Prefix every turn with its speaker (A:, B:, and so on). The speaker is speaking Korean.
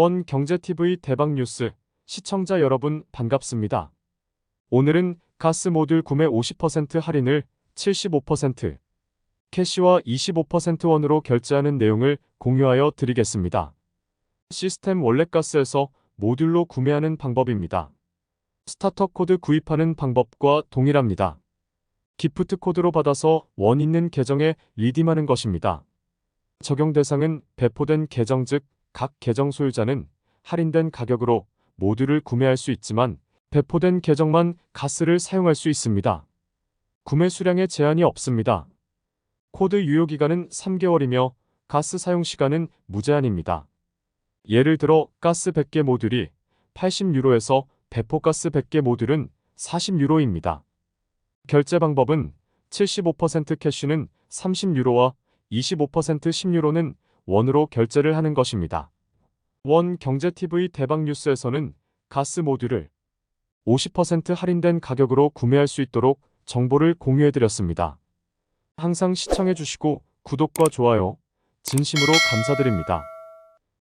A: 원 경제TV 대박 뉴스 시청자 여러분 반갑습니다. 오늘은 가스 모듈 구매 50% 할인을 75% 캐시와 25% 원으로 결제하는 내용을 공유하여 드리겠습니다. 시스템 원래가스에서 모듈로 구매하는 방법입니다. 스타터 코드 구입하는 방법과 동일합니다. 기프트 코드로 받아서 원 있는 계정에 리딤하는 것입니다. 적용 대상은 배포된 계정 즉 각 계정 소유자는 할인된 가격으로 모듈을 구매할 수 있지만 배포된 계정만 가스를 사용할 수 있습니다. 구매 수량에 제한이 없습니다. 코드 유효 기간은 3개월이며 가스 사용 시간은 무제한입니다. 예를 들어 가스 100개 모듈이 80유로에서 배포가스 100개 모듈은 40유로입니다. 결제 방법은 75% 캐시는 30유로와 25% 10유로는 원으로 결제를 하는 것입니다. 원 경제TV 대박 뉴스에서는 가스 모듈을 50% 할인된 가격으로 구매할 수 있도록 정보를 공유해드렸습니다. 항상 시청해주시고 구독과 좋아요 진심으로 감사드립니다.